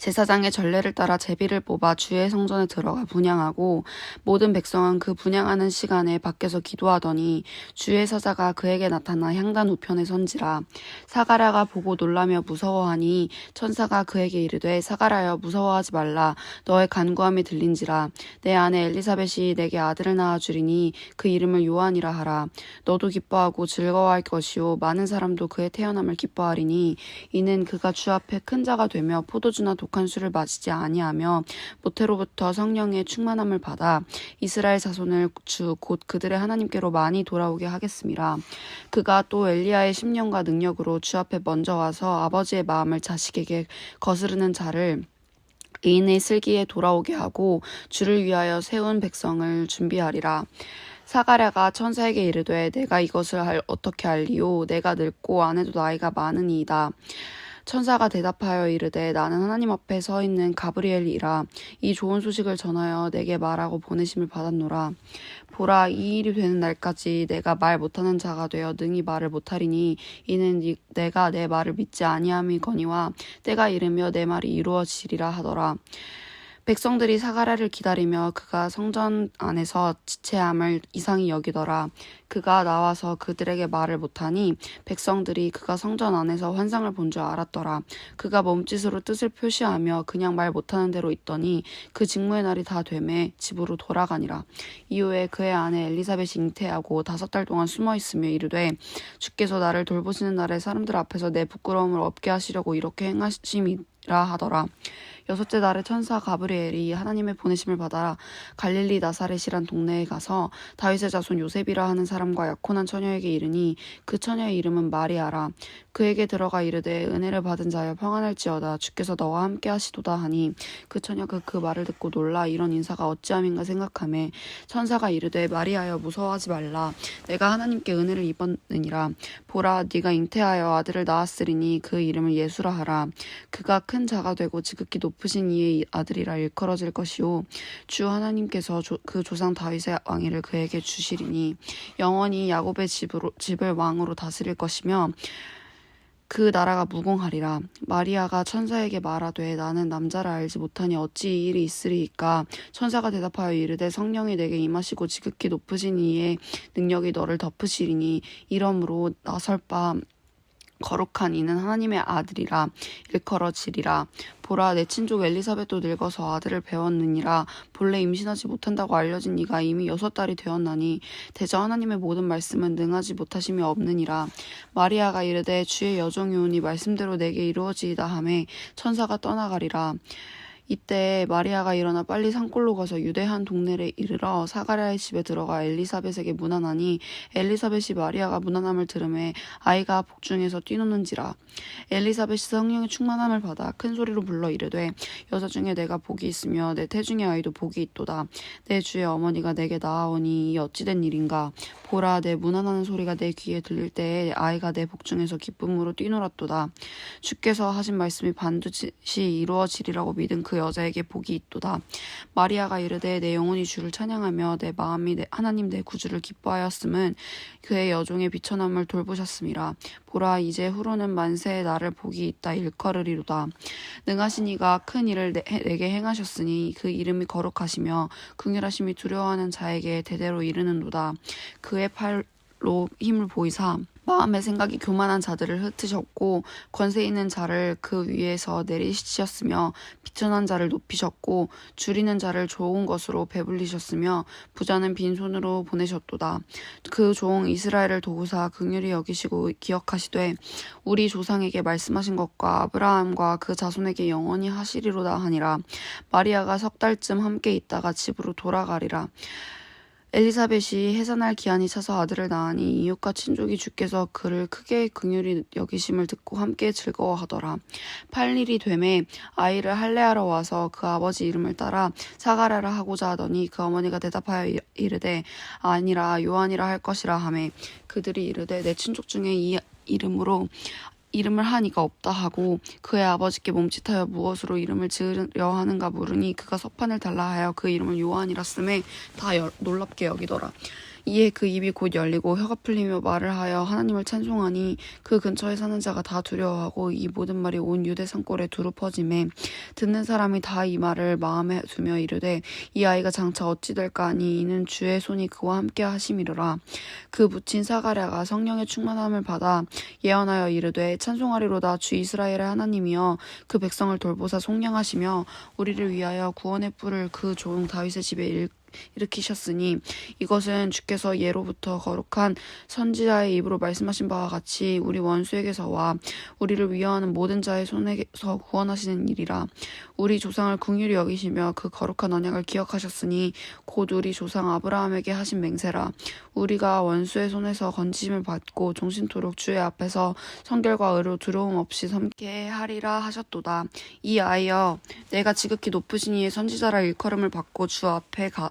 제사장의 전례를 따라 제비를 뽑아 주의 성전에 들어가 분양하고 모든 백성은 그 분양하는 시간에 밖에서 기도하더니 주의 사자가 그에게 나타나 향단 우편에 선지라. 사가랴가 보고 놀라며 무서워하니 천사가 그에게 이르되 사가랴여 무서워하지 말라. 너의 간구함이 들린지라. 내 아내 엘리사벳이 내게 아들을 낳아 주리니 그 이름을 요한이라 하라. 너도 기뻐하고 즐거워할 것이요. 많은 사람도 그의 태어남을 기뻐하리니 이는 그가 주 앞에 큰 자가 되며 포도주나 독한 술을 마시지 아니하며 모태로부터 성령의 충만함을 받아 이스라엘 자손을 주 곧 그들의 하나님께로 많이 돌아오게 하겠습니다. 그가 또 엘리야의 심령과 능력으로 주 앞에 먼저 와서 아버지의 마음을 자식에게 거스르는 자를 의인의 슬기에 돌아오게 하고 주를 위하여 세운 백성을 준비하리라. 사가랴가 천사에게 이르되 내가 이것을 알, 어떻게 알리오 내가 늙고 아내도 나이가 많으니이다. 천사가 대답하여 이르되 나는 하나님 앞에 서 있는 가브리엘이라. 이 좋은 소식을 전하여 내게 말하고 보내심을 받았노라. 보라 이 일이 되는 날까지 내가 말 못하는 자가 되어 능히 말을 못하리니 이는 이- 내가 내 말을 믿지 아니함이거니와 때가 이르며 내 말이 이루어지리라 하더라 백성들이 사가랴를 기다리며 그가 성전 안에서 지체함을 이상히 여기더라. 그가 나와서 그들에게 말을 못하니 백성들이 그가 성전 안에서 환상을 본 줄 알았더라. 그가 몸짓으로 뜻을 표시하며 그냥 말 못하는 대로 있더니 그 직무의 날이 다 되매 집으로 돌아가니라. 이후에 그의 아내 엘리사벳이 잉태하고 다섯 달 동안 숨어 있으며 이르되 주께서 나를 돌보시는 날에 사람들 앞에서 내 부끄러움을 없게 하시려고 이렇게 행하심이라 하더라. 여섯째 날에 천사 가브리엘이 하나님의 보내심을 받아 갈릴리 나사렛이란 동네에 가서 다윗의 자손 요셉이라 하는 사람과 약혼한 처녀에게 이르니 그 처녀의 이름은 마리아라. 그에게 들어가 이르되 은혜를 받은 자여 평안할지어다. 주께서 너와 함께 하시도다 하니 그 처녀가 그 말을 듣고 놀라 이런 인사가 어찌함인가 생각하매 천사가 이르되 마리아여 무서워하지 말라. 내가 하나님께 은혜를 입었느니라. 보라 네가 잉태하여 아들을 낳았으리니 그 이름을 예수라 하라. 그가 큰 자가 되고 지극히 높 으신 이의 아들이라 일컬어질 것이요 주 하나님께서 조- 그 조상 다윗의 왕위를 그에게 주시리니 영원히 야곱의 집으로 집을 왕으로 다스릴 것이며 그 나라가 무궁하리라. 마리아가 천사에게 말하되 나는 남자를 알지 못하니 어찌 이 일이 있으리이까. 천사가 대답하여 이르되 성령이 내게 임하시고 지극히 높으신 이의 능력이 너를 덮으시리니 이러므로 나설 바 거룩한 이는 하나님의 아들이라 일컬어지리라. 보라 내 친족 엘리사벳도 늙어서 아들을 배웠느니라. 본래 임신하지 못한다고 알려진 이가 이미 여섯 달이 되었나니 대저 하나님의 모든 말씀은 능하지 못하심이 없느니라. 마리아가 이르되 주의 여종이 오니 말씀대로 내게 이루어지이다 하매 천사가 떠나가리라 이때 마리아가 일어나 빨리 산골로 가서 유대 한 동네에 이르러 사가랴의 집에 들어가 엘리사벳에게 문안하니 엘리사벳이 마리아가 문안함을 들음에 아이가 복중에서 뛰노는지라. 엘리사벳이 성령의 충만함을 받아 큰 소리로 불러 이르되 여자 중에 내가 복이 있으며 내 태중의 아이도 복이 있도다. 내 주의 어머니가 내게 나아오니 이 어찌된 일인가? 보라 내 문안하는 소리가 내 귀에 들릴 때에 아이가 내 복중에서 기쁨으로 뛰놀았도다. 주께서 하신 말씀이 반드시 이루어지리라고 믿은 그 여자에게 복이 있도다. 마리아가 이르되 내 영혼이 주를 찬양하며 내 마음이 내 하나님 내 구주를 기뻐하였음은 그의 여종의 비천함을 돌보셨음이라. 보라 이제 후로는 만세의 나를 복이 있다 일컬으리로다. 능하신 이가 큰 일을 내, 내게 행하셨으니 그 이름이 거룩하시며 긍휼하심이 두려워하는 자에게 대대로 이르는도다. 그의 팔로 힘을 보이사 마음의 생각이 교만한 자들을 흩으셨고 권세 있는 자를 그 위에서 내리시셨으며 비천한 자를 높이셨고 줄이는 자를 좋은 것으로 배불리셨으며 부자는 빈손으로 보내셨도다. 그 종 이스라엘을 도구사 긍휼히 여기시고 기억하시되 우리 조상에게 말씀하신 것과 아브라함과 그 자손에게 영원히 하시리로다 하니라. 마리아가 석 달쯤 함께 있다가 집으로 돌아가리라. 엘리사벳이 해산할 기한이 차서 아들을 낳으니 이웃과 친족이 주께서 그를 크게 긍휼히 여기심을 듣고 함께 즐거워하더라. 8일이 되매 아이를 할례하러 와서 그 아버지 이름을 따라 사가랴라 하고자 하더니 그 어머니가 대답하여 이- 이르되 아니라 요한이라 할 것이라 하매 그들이 이르되 내 친족 중에 이 이름으로 이름을 한 이가 없다 하고 그의 아버지께 몸짓하여 무엇으로 이름을 지으려 하는가 물으니 그가 서판을 달라 하여 그 이름을 요한이라 쓰매 다 여- 놀랍게 여기더라. 이에 그 입이 곧 열리고 혀가 풀리며 말을 하여 하나님을 찬송하니 그 근처에 사는 자가 다 두려워하고 이 모든 말이 온 유대 산골에 두루 퍼짐에 듣는 사람이 다 이 말을 마음에 두며 이르되 이 아이가 장차 어찌 될까 하니 이는 주의 손이 그와 함께 하심이로라. 그 묻힌 사가랴가 성령의 충만함을 받아 예언하여 이르되 찬송하리로다. 주 이스라엘의 하나님이여 그 백성을 돌보사 속량하시며 우리를 위하여 구원의 뿔을 그 종 다윗의 집에 일 일으키셨으니 이것은 주께서 예로부터 거룩한 선지자의 입으로 말씀하신 바와 같이 우리 원수에게서와 우리를 위하는 모든 자의 손에서 구원하시는 일이라. 우리 조상을 궁휼히 여기시며 그 거룩한 언약을 기억하셨으니 곧 우리 조상 아브라함에게 하신 맹세라. 우리가 원수의 손에서 건지심을 받고 종신토록 주의 앞에서 성결과 의로 두려움 없이 섬게 하리라 하셨도다. 이 아이여 내가 지극히 높으신 이의 선지자라 일컬음을 받고 주 앞에 가,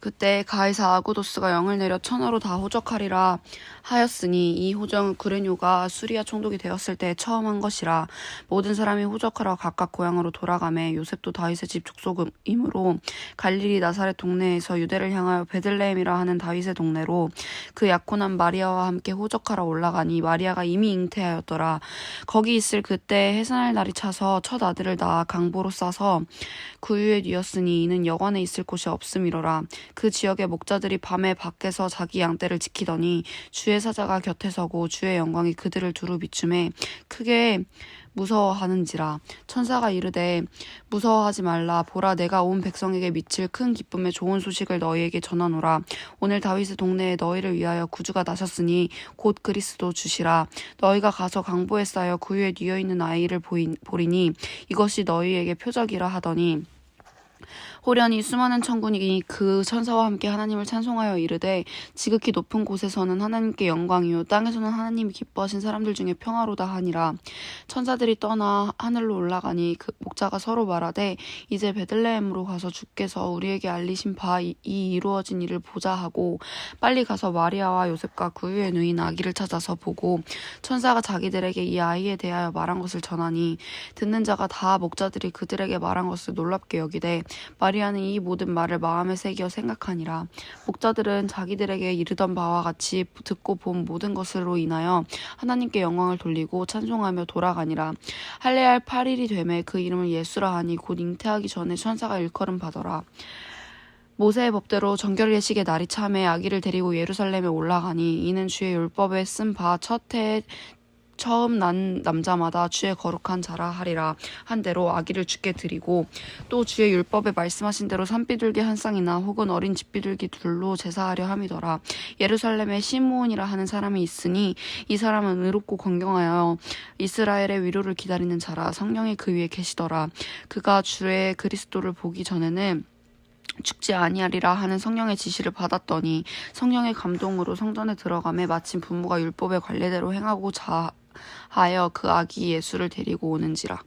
그때 가이사 아구도스가 영을 내려 천하로 다 호적하리라 하였으니 이 호정은 구레뇨가 수리아 총독이 되었을 때 처음 한 것이라 모든 사람이 호적하러 각각 고향으로 돌아가매 요셉도 다윗의 집 족속이므로 갈릴리 나사렛 동네에서 유대를 향하여 베들레헴이라 하는 다윗의 동네로 그 약혼한 마리아와 함께 호적하러 올라가니 마리아가 이미 잉태하였더라. 거기 있을 그때 해산할 날이 차서 첫 아들을 낳아 강보로 싸서 구유에 뉘었으니 이는 여관에 있을 곳이 없음이로라 그 지역의 목자들이 밤에 밖에서 자기 양떼를 지키더니 주의 사자가 곁에 서고 주의 영광이 그들을 두루 비춤에 크게 무서워하는지라. 천사가 이르되 무서워하지 말라. 보라 내가 온 백성에게 미칠 큰 기쁨의 좋은 소식을 너희에게 전하노라. 오늘 다윗의 동네에 너희를 위하여 구주가 나셨으니 곧 그리스도 주시라. 너희가 가서 강보에 쌓여 구유에 뉘어 있는 아이를 보이, 보리니 이것이 너희에게 표적이라 하더니 호련히 수많은 천군이 그 천사와 함께 하나님을 찬송하여 이르되 지극히 높은 곳에서는 하나님께 영광이요 땅에서는 하나님이 기뻐하신 사람들 중에 평화로다 하니라. 천사들이 떠나 하늘로 올라가니 그 목자가 서로 말하되 이제 베들레헴으로 가서 주께서 우리에게 알리신 바이 이루어진 일을 보자 하고 빨리 가서 마리아와 요셉과 구유에 누인 아기를 찾아서 보고 천사가 자기들에게 이 아이에 대하여 말한 것을 전하니 듣는 자가 다 목자들이 그들에게 말한 것을 놀랍게 여기되 아는 이 모든 말을 마음에 새겨 생각하니라. 목자들은 자기들에게 이르던 바와 같이 듣고 본 모든 것으로 인하여 하나님께 영광을 돌리고 찬송하며 돌아가니라. 할례할 8일이 되매 그 이름을 예수라 하니 곧 잉태하기 전에 천사가 일컬음 받더라. 모세의 법대로 정결 예식의 날이 참에 아기를 데리고 예루살렘에 올라가니 이는 주의 율법에 쓴 바 첫 해에 처음 난 남자마다 주의 거룩한 자라 하리라. 한 대로 아기를 주께 드리고 또 주의 율법에 말씀하신 대로 산비둘기 한 쌍이나 혹은 어린 집비둘기 둘로 제사하려 함이더라. 예루살렘에 시므온이라 하는 사람이 있으니 이 사람은 의롭고 건경하여 이스라엘의 위로를 기다리는 자라. 성령이 그 위에 계시더라. 그가 주의 그리스도를 보기 전에는 죽지 아니하리라 하는 성령의 지시를 받았더니 성령의 감동으로 성전에 들어가매 마침 부모가 율법의 관례대로 행하고 자 하여 그 아기 예수를 데리고 오는지라.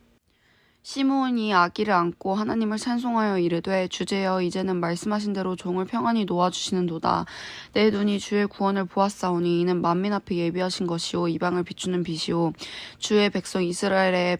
시므온이 아기를 안고 하나님을 찬송하여 이르되 주제여 이제는 말씀하신 대로 종을 평안히 놓아 주시는도다 내 눈이 주의 구원을 보았사오니 이는 만민 앞에 예비하신 것이요 이방을 비추는 빛이요 주의 백성 이스라엘의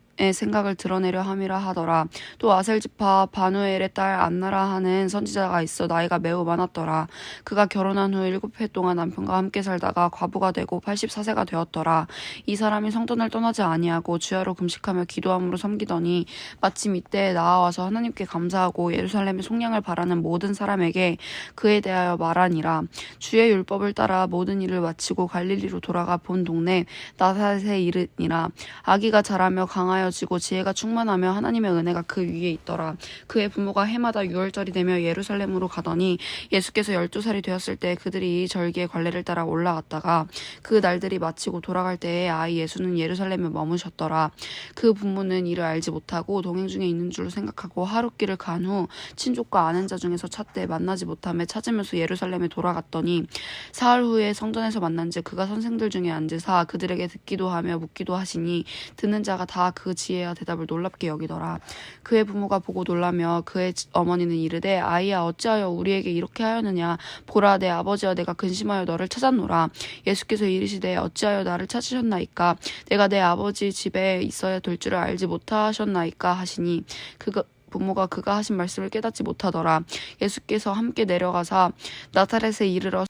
의 생각을 드러내려 함이라 하더라. 또 아셀지파 바누엘의 딸 안나라 하는 선지자가 있어 나이가 매우 많았더라. 그가 결혼한 후 일곱 해 동안 남편과 함께 살다가 과부가 되고 84세가 되었더라. 이 사람이 성전을 떠나지 아니하고 주야로 금식하며 기도함으로 섬기더니 마침 이때에 나아와서 하나님께 감사하고 예루살렘의 속량을 바라는 모든 사람에게 그에 대하여 말하니라. 주의 율법을 따라 모든 일을 마치고 갈릴리로 돌아가 본 동네 나사렛에 이르니라. 아기가 자라며 강하여 지고 지혜가 충만하며 하나님의 은혜가 그 위에 있더라. 그의 부모가 해마다 유월절이 되며 예루살렘으로 가더니 예수께서 열두 살이 되었을 때 그들이 절기의 관례를 따라 올라갔다가 그 날들이 마치고 돌아갈 때에 아이 예수는 예루살렘에 머무셨더라. 그 부모는 이를 알지 못하고 동행 중에 있는 줄로 생각하고 하룻길을 간 후 친족과 아는 자 중에서 찾되 만나지 못함에 찾으면서 예루살렘에 돌아갔더니 사흘 후에 성전에서 만난즉 그가 선생들 중에 앉으사 그들에게 듣기도 하며 묻기도 하시니 듣는 자가 다 그 지혜와 대답을 놀랍게 여기더라. 그의 부모가 보고 놀라며 그의 어머니는 이르되 아이야 어찌하여 우리에게 이렇게 하였느냐 보라 내 아버지와 내가 근심하여 너를 찾았노라. 예수께서 이르시되 어찌하여 나를 찾으셨나이까 내가 내 아버지 집에 있어야 될 줄을 알지 못하셨나이까 하시니 그가 부모가 그가 하신 말씀을 깨닫지 못하더라. 예수께서 함께 내려가사 나사렛에 이르러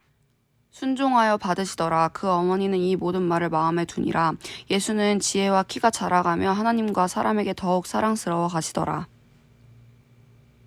순종하여 받으시더라. 그 어머니는 이 모든 말을 마음에 두니라. 예수는 지혜와 키가 자라가며 하나님과 사람에게 더욱 사랑스러워 가시더라.